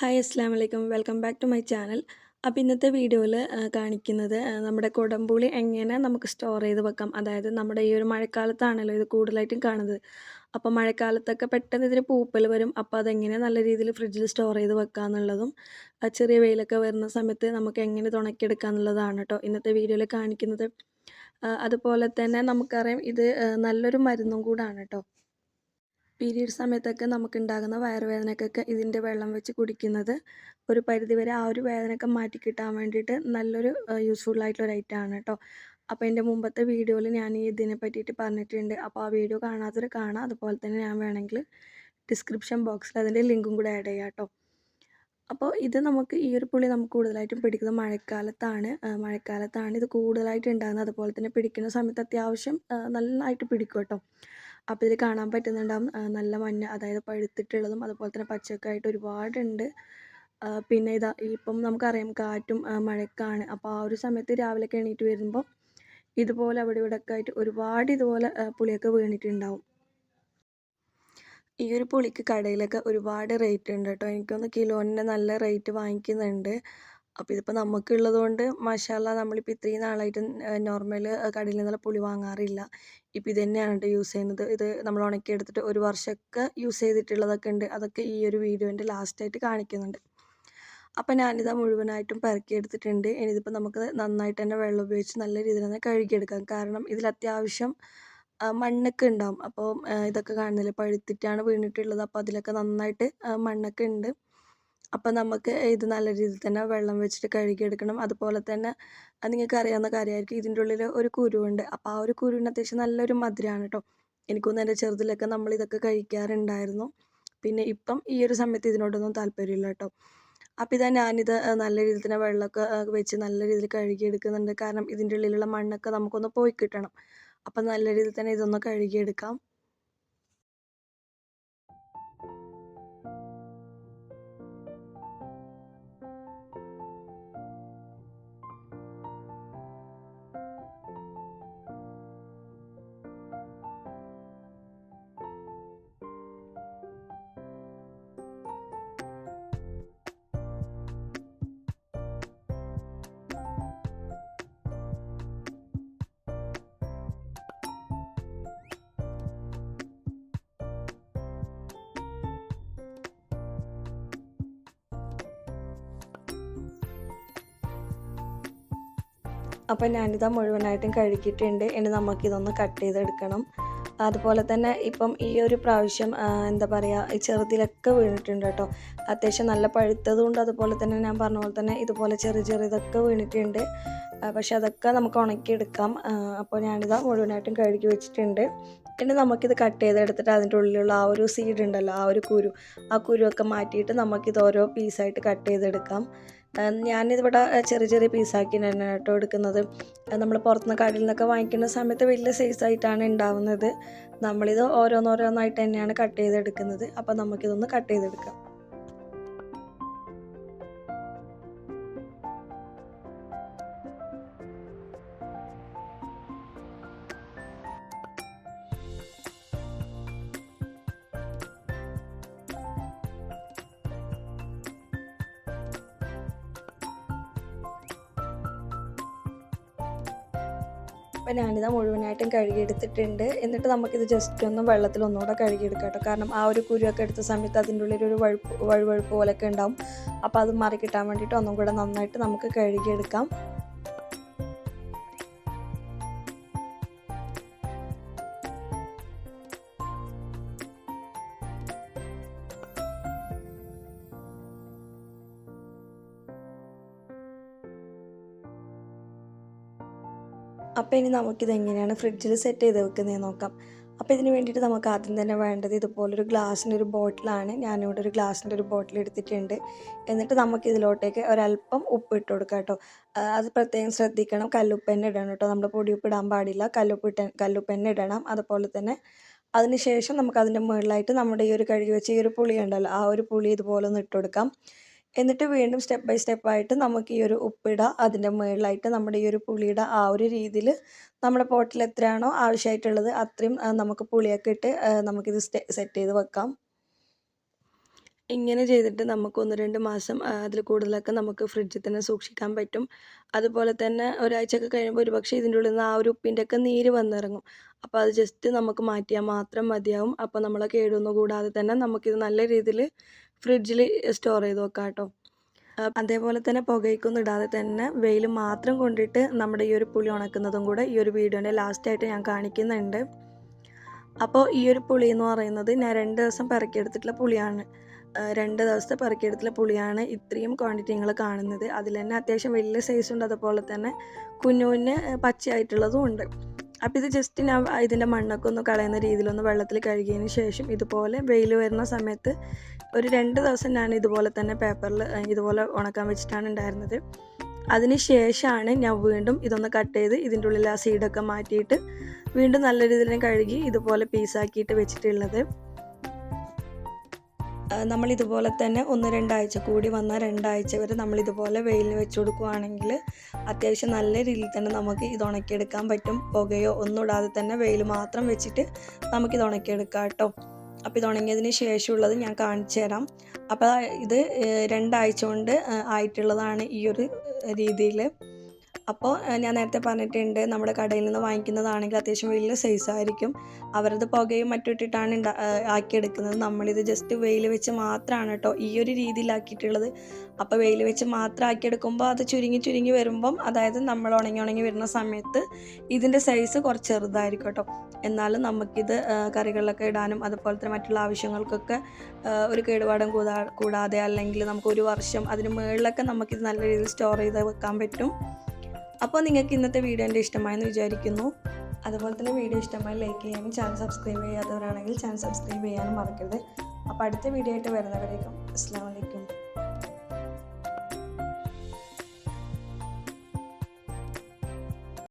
Hi അസ്സാം വലൈക്കും welcome back to my channel. അപ്പോൾ ഇന്നത്തെ വീഡിയോയിൽ കാണിക്കുന്നത് നമ്മുടെ കുടംപുളി എങ്ങനെ നമുക്ക് സ്റ്റോർ ചെയ്ത് വെക്കാം. അതായത് നമ്മുടെ ഈ ഒരു മഴക്കാലത്താണല്ലോ ഇത് കൂടുതലായിട്ടും കാണുന്നത്. അപ്പോൾ മഴക്കാലത്തൊക്കെ പെട്ടെന്ന് ഇതിന് പൂപ്പൽ വരും. അപ്പോൾ അതെങ്ങനെ നല്ല രീതിയിൽ ഫ്രിഡ്ജിൽ സ്റ്റോർ ചെയ്ത് വെക്കുക എന്നുള്ളതും ചെറിയ വെയിലൊക്കെ വരുന്ന സമയത്ത് നമുക്ക് എങ്ങനെ തുണക്കിയെടുക്കുക എന്നുള്ളതാണ് കേട്ടോ ഇന്നത്തെ വീഡിയോയിൽ കാണിക്കുന്നത്. അതുപോലെ തന്നെ നമുക്കറിയാം ഇത് നല്ലൊരു മരുന്നും കൂടാണ് കേട്ടോ. പീരീഡ് സമയത്തൊക്കെ നമുക്കുണ്ടാകുന്ന വയറുവേദനക്കൊക്കെ ഇതിന്റെ വെള്ളം വെച്ച് കുടിക്കുന്നത് ഒരു പരിധിവരെ ആ ഒരു വേദനയൊക്കെ മാറ്റി കിട്ടാൻ വേണ്ടിയിട്ട് നല്ലൊരു യൂസ്ഫുൾ ആയിട്ടുള്ള ഒരു ഐറ്റമാണ് കേട്ടോ. അപ്പോൾ എന്റെ മുമ്പത്തെ വീഡിയോയിൽ ഞാൻ ഇതിനെ പറ്റിയിട്ട് പറഞ്ഞിട്ടുണ്ട്. അപ്പോൾ ആ വീഡിയോ കാണാത്തവർ കാണാം. അതുപോലെ തന്നെ ഞാൻ വേണമെങ്കിൽ ഡിസ്ക്രിപ്ഷൻ ബോക്സിൽ അതിന്റെ ലിങ്കും കൂടെ ആഡ് ചെയ്യാം കേട്ടോ. അപ്പോൾ ഇത് നമുക്ക് ഈ ഒരു പുളി നമുക്ക് കൂടുതലായിട്ടും പിടിക്കുന്നത് മഴക്കാലത്താണ്. മഴക്കാലത്താണ് ഇത് കൂടുതലായിട്ട് ഉണ്ടാകുന്നത്. അതുപോലെ തന്നെ പിടിക്കുന്ന സമയത്ത് അത്യാവശ്യം നന്നായിട്ട് പിടിക്കും കേട്ടോ. അപ്പോൾ ഇതിൽ കാണാൻ പറ്റുന്നുണ്ടാവും. നല്ല മഞ്ഞ അതായത് പഴുത്തിട്ടുള്ളതും അതുപോലെ തന്നെ പച്ചയൊക്കെ ആയിട്ട് ഒരുപാടുണ്ട് പിന്നെ ഇതാ ഇപ്പം നമുക്കറിയാം കാറ്റും മഴക്കാണ്. അപ്പോൾ ആ ഒരു സമയത്ത് രാവിലെയൊക്കെ എണീറ്റ് വരുമ്പോൾ ഇതുപോലെ അവിടെ ഇവിടെ ഒക്കെ ആയിട്ട് ഒരുപാട് ഇതുപോലെ പുളിയൊക്കെ വീണിട്ടുണ്ടാവും. ഈ ഒരു പുളിക്ക് കടയിലൊക്കെ ഒരുപാട് റേറ്റ് ഉണ്ട് കേട്ടോ. എനിക്കൊന്ന് കിലോന് നല്ല റേറ്റ് വാങ്ങിക്കുന്നുണ്ട്. അപ്പോൾ ഇതിപ്പോൾ നമുക്കുള്ളത് കൊണ്ട് മാഷാല്ല നമ്മളിപ്പോൾ ഇത്രയും നാളായിട്ട് നോർമൽ കടയിൽ നിന്നുള്ള പുളി വാങ്ങാറില്ല. ഇപ്പോൾ ഇത് തന്നെയാണ് കേട്ടോ യൂസ് ചെയ്യുന്നത്. ഇത് നമ്മൾ ഉണക്കി എടുത്തിട്ട് ഒരു വർഷമൊക്കെ യൂസ് ചെയ്തിട്ടുള്ളതൊക്കെ ഉണ്ട്. അതൊക്കെ ഈ ഒരു വീഡിയോന്റെ ലാസ്റ്റായിട്ട് കാണിക്കുന്നുണ്ട്. അപ്പോൾ ഞാനിത് മുഴുവനായിട്ടും പെറുക്കി എടുത്തിട്ടുണ്ട്. ഇനി ഇതിപ്പോൾ നമുക്ക് നന്നായിട്ട് തന്നെ വെള്ളം ഉപയോഗിച്ച് നല്ല രീതിയിൽ തന്നെ കഴുകിയെടുക്കാം. കാരണം ഇതിൽ അത്യാവശ്യം മണ്ണൊക്കെ ഉണ്ടാവും. അപ്പോൾ ഇതൊക്കെ കാണുന്നില്ല പഴുത്തിട്ടാണ് വീണിട്ടുള്ളത്. അപ്പോൾ അതിലൊക്കെ നന്നായിട്ട് മണ്ണൊക്കെ ഉണ്ട്. അപ്പോൾ നമുക്ക് ഇത് നല്ല രീതിയിൽ തന്നെ വെള്ളം വെച്ചിട്ട് കഴുകിയെടുക്കണം. അതുപോലെ തന്നെ നിങ്ങൾക്ക് അറിയാവുന്ന കാര്യമായിരിക്കും. ഇതിന്റെ ഉള്ളിൽ ഒരു കുരുവുണ്ട്. അപ്പോൾ ആ ഒരു കുരുവിന് അത്യാവശ്യം നല്ലൊരു മധുരമാണ് കേട്ടോ എനിക്കൊന്നും എന്റെ ചെറുതിലൊക്കെ നമ്മൾ ഇതൊക്കെ കഴിക്കാറുണ്ടായിരുന്നു. പിന്നെ ഇപ്പം ഈ ഒരു സമയത്ത് ഇതിനോടൊന്നും താല്പര്യമില്ല കേട്ടോ അപ്പോൾ ഇതാ ഞാനിത് നല്ല രീതിയിൽ തന്നെ വെള്ളമൊക്കെ വെച്ച് നല്ല രീതിയിൽ കഴുകിയെടുക്കുന്നുണ്ട്. കാരണം ഇതിന്റെ ഉള്ളിലുള്ള മണ്ണൊക്കെ നമുക്കൊന്ന് പോയി കിട്ടണം. അപ്പം നല്ല രീതിയിൽ തന്നെ ഇതൊന്ന് കഴുകിയെടുക്കാം. അപ്പം ഞാനിത് മുഴുവനായിട്ടും കഴുകിയിട്ടുണ്ട്. ഇനി നമുക്കിതൊന്ന് കട്ട് ചെയ്തെടുക്കണം. അതുപോലെ തന്നെ ഇപ്പം ഈ ഒരു പ്രാവശ്യം എന്താ പറയുക ഈ ചെറുതിലൊക്കെ വീണിട്ടുണ്ട് കേട്ടോ. അത്യാവശ്യം നല്ല പഴുത്തതുകൊണ്ട് അതുപോലെ തന്നെ ഞാൻ പറഞ്ഞ പോലെ തന്നെ ഇതുപോലെ ചെറിയ ചെറിയതൊക്കെ വീണിട്ടുണ്ട്. പക്ഷെ അതൊക്കെ നമുക്ക് ഉണക്കിയെടുക്കാം. അപ്പോൾ ഞാനിത് മുഴുവനായിട്ടും കഴുകി വെച്ചിട്ടുണ്ട്. ഇനി നമുക്കിത് കട്ട് ചെയ്തെടുത്തിട്ട് അതിന്റെ ഉള്ളിലുള്ള ആ ഒരു സീഡ് ഉണ്ടല്ലോ ആ ഒരു കുരു ആ കുരുവൊക്കെ മാറ്റിയിട്ട് നമുക്കിത് ഓരോ പീസായിട്ട് കട്ട് ചെയ്തെടുക്കാം. ഞാനിതിവിടെ ചെറിയ ചെറിയ പീസാക്കി തന്നെ കേട്ടോ എടുക്കുന്നത്. നമ്മൾ പുറത്തുനിന്ന് കടയിൽ നിന്നൊക്കെ വാങ്ങിക്കുന്ന സമയത്ത് വലിയ സൈസായിട്ടാണ് ഉണ്ടാവുന്നത്. നമ്മളിത് ഓരോന്നോരോന്നായിട്ട് തന്നെയാണ് കട്ട് ചെയ്തെടുക്കുന്നത്. അപ്പോൾ നമുക്കിതൊന്ന് കട്ട് ചെയ്തെടുക്കാം. അപ്പോൾ ഞാനിത് മുഴുവനായിട്ടും കഴുകിയെടുത്തിട്ടുണ്ട്. എന്നിട്ട് നമുക്കിത് ജസ്റ്റ് ഒന്ന് വെള്ളത്തിൽ ഒന്നുകൂടെ കഴുകിയെടുക്കാം കേട്ടോ. കാരണം ആ ഒരു കുരുവൊക്കെ എടുത്ത സമയത്ത് അതിന്റെ ഉള്ളിൽ ഒരു വഴുപ്പ് വഴുവഴുപ്പ് പോലെയൊക്കെ ഉണ്ടാവും. അപ്പോൾ അത് മാറി കിട്ടാൻ വേണ്ടിയിട്ട് ഒന്നും കൂടെ നന്നായിട്ട് നമുക്ക് കഴുകിയെടുക്കാം. അപ്പോൾ ഇനി നമുക്കിത് എങ്ങനെയാണ് ഫ്രിഡ്ജിൽ സെറ്റ് ചെയ്ത് വെക്കുന്നത് നോക്കാം. അപ്പോൾ ഇതിന് വേണ്ടിയിട്ട് നമുക്ക് ആദ്യം തന്നെ വേണ്ടത് ഇതുപോലൊരു ഗ്ലാസിന്റെ ഒരു ബോട്ടിലാണ് ഞാനിവിടെ ഒരു ഗ്ലാസിന്റെ ഒരു ബോട്ടിൽ എടുത്തിട്ടുണ്ട്. എന്നിട്ട് നമുക്ക് ഇതിലോട്ടേക്ക് ഒരല്പം ഉപ്പ് ഇട്ട് കൊടുക്കാം കേട്ടോ. അത് പ്രത്യേകം ശ്രദ്ധിക്കണം. കല്ലുപ്പ് തന്നെ ഇടണം കേട്ടോ. നമ്മൾ പൊടിയുപ്പ് ഇടാൻ പാടില്ല. കല്ലുപ്പ് ഇട്ട കല്ലുപ്പ് തന്നെ ഇടണം. അതുപോലെ തന്നെ അതിനുശേഷം നമുക്ക് അതിന്റെ മുകളിലായിട്ട് നമ്മുടെ ഈ ഒരു കഴുകി വെച്ച ഈ ഒരു പുളി ഉണ്ടല്ലോ ആ ഒരു പുളി ഇതുപോലെ ഒന്ന് ഇട്ട് കൊടുക്കാം. എന്നിട്ട് വീണ്ടും സ്റ്റെപ്പ് ബൈ സ്റ്റെപ്പായിട്ട് നമുക്ക് ഈ ഒരു ഉപ്പിടുക അതിന്റെ മുകളിലായിട്ട് നമ്മുടെ ഈ ഒരു പുളിയുടെ ആ ഒരു രീതിയിൽ നമ്മുടെ പോട്ടിൽ എത്രയാണോ ആവശ്യമായിട്ടുള്ളത് അത്രയും നമുക്ക് പുളിയൊക്കെ ഇട്ട് നമുക്കിത് സെറ്റ് ചെയ്ത് വെക്കാം. ഇങ്ങനെ ചെയ്തിട്ട് നമുക്ക് ഒന്ന് രണ്ട് മാസം അതിൽ കൂടുതലൊക്കെ നമുക്ക് ഫ്രിഡ്ജിൽ തന്നെ സൂക്ഷിക്കാൻ പറ്റും. അതുപോലെ തന്നെ ഒരാഴ്ചയൊക്കെ കഴിയുമ്പോൾ ഒരുപക്ഷെ ഇതിന്റെ ഉള്ളിൽ നിന്ന് ആ ഒരു ഉപ്പിന്റെയൊക്കെ നീര് വന്നിറങ്ങും. അപ്പോൾ അത് ജസ്റ്റ് നമുക്ക് മാറ്റിയാൽ മാത്രം മതിയാവും. അപ്പോൾ നമ്മളെ കേടൊന്നും കൂടാതെ തന്നെ നമുക്കിത് നല്ല രീതിയിൽ ഫ്രിഡ്ജിൽ സ്റ്റോർ ചെയ്ത് വെക്കാം കേട്ടോ അതേപോലെ തന്നെ പുകയ്ക്കൊന്നും ഇടാതെ തന്നെ വെയിൽ മാത്രം കൊണ്ടിട്ട് നമ്മുടെ ഈ ഒരു പുളി ഉണക്കുന്നതും കൂടെ ഈ ഒരു വീഡിയോന്റെ ലാസ്റ്റായിട്ട് ഞാൻ കാണിക്കുന്നുണ്ട്. അപ്പോൾ ഈ ഒരു പുളി എന്ന് പറയുന്നത് ഞാൻ രണ്ട് ദിവസം പെറുക്കിയെടുത്തിട്ടുള്ള പുളിയാണ്. രണ്ട് ദിവസത്തെ പെറുക്കിയെടുത്തിട്ടുള്ള പുളിയാണ് ഇത്രയും ക്വാണ്ടിറ്റി നിങ്ങൾ കാണുന്നത്. അതിൽ തന്നെ അത്യാവശ്യം വലിയ സൈസ് ഉണ്ട്. അതുപോലെ തന്നെ കുഞ്ഞു കുഞ്ഞ് പച്ചയായിട്ടുള്ളതും ഉണ്ട്. അപ്പോൾ ഇത് ജസ്റ്റ് ഞാൻ ഇതിന്റെ മണ്ണൊക്കെ ഒന്ന് കളയുന്ന രീതിയിലൊന്ന് വെള്ളത്തിൽ കഴുകിയതിന് ശേഷം ഇതുപോലെ വെയിൽ വരുന്ന സമയത്ത് ഒരു രണ്ട് ദിവസം ഞാൻ ഇതുപോലെ തന്നെ പേപ്പറിൽ ഇതുപോലെ ഉണക്കാൻ വെച്ചിട്ടാണ് ഉണ്ടായിരുന്നത്. അതിന് ശേഷമാണ് ഞാൻ വീണ്ടും ഇതൊന്ന് കട്ട് ചെയ്ത് ഇതിന്റെ ഉള്ളിൽ ആ സീഡൊക്കെ മാറ്റിയിട്ട് വീണ്ടും നല്ല രീതിയിൽ കഴുകി ഇതുപോലെ പീസാക്കിയിട്ട് വെച്ചിട്ടുള്ളത്. നമ്മൾ ഇതുപോലെ തന്നെ ഒന്ന് രണ്ടാഴ്ച കൂടി വന്ന രണ്ടാഴ്ച വരെ നമ്മൾ ഇതുപോലെ വെയിലിന് വെച്ച് കൊടുക്കുകയാണെങ്കിൽ അത്യാവശ്യം നല്ല രീതിയിൽ തന്നെ നമുക്ക് ഇത് ഉണക്കിയെടുക്കാൻ പറ്റും. പുകയോ ഒന്നും ഇടാതെ തന്നെ വെയിൽ മാത്രം വെച്ചിട്ട് നമുക്ക് ഇത് ഉണക്കിയെടുക്കാം കേട്ടോ. അപ്പോൾ ഇത് ഉണങ്ങിയതിന് ശേഷമുള്ളത് ഞാൻ കാണിച്ചു തരാം. അപ്പോൾ ഇത് രണ്ടാഴ്ച കൊണ്ട് ആയിട്ടുള്ളതാണ് ഈ ഒരു രീതിയിൽ അപ്പോൾ ഞാൻ നേരത്തെ പറഞ്ഞിട്ടുണ്ട് നമ്മുടെ കടയിൽ നിന്ന് വാങ്ങിക്കുന്നതാണെങ്കിൽ അത്യാവശ്യം വലിയ സൈസായിരിക്കും അവരത് പുകയും മറ്റും ഇട്ടിട്ടാണ് ഉണ്ടാ ആക്കിയെടുക്കുന്നത്. നമ്മളിത് ജസ്റ്റ് വെയിൽ വെച്ച് മാത്രമാണ് കേട്ടോ ഈ ഒരു രീതിയിലാക്കിയിട്ടുള്ളത്. അപ്പോൾ വെയിൽ വെച്ച് മാത്രം ആക്കിയെടുക്കുമ്പോൾ അത് ചുരുങ്ങി ചുരുങ്ങി വരുമ്പം അതായത് നമ്മൾ ഉണങ്ങി ഉണങ്ങി വരുന്ന സമയത്ത് ഇതിന്റെ സൈസ് കുറച്ച് ചെറുതായിരിക്കും കേട്ടോ എന്നാലും നമുക്കിത് കറികളിലൊക്കെ ഇടാനും അതുപോലെ തന്നെ മറ്റുള്ള ആവശ്യങ്ങൾക്കൊക്കെ ഒരു കേടുപാടും കൂടാ കൂടാതെ അല്ലെങ്കിൽ നമുക്ക് ഒരു വർഷം അതിന് മുകളിലൊക്കെ നമുക്കിത് നല്ല രീതിയിൽ സ്റ്റോർ ചെയ്ത് വെക്കാൻ പറ്റും. അപ്പോൾ നിങ്ങൾക്ക് ഇന്നത്തെ വീഡിയോ എന്റെ ഇഷ്ടമായെന്ന് വിചാരിക്കുന്നു. അതുപോലെ തന്നെ വീഡിയോ ഇഷ്ടമായി ലൈക്ക് ചെയ്യാനും ചാനൽ സബ്സ്ക്രൈബ് ചെയ്യാത്തവരാണെങ്കിൽ ചാനൽ സബ്സ്ക്രൈബ് ചെയ്യാനും മറക്കരുത്. അപ്പോൾ അടുത്ത വീഡിയോ ആയിട്ട് വരുന്നവരേക്കും അസ്സാം വലൈക്കും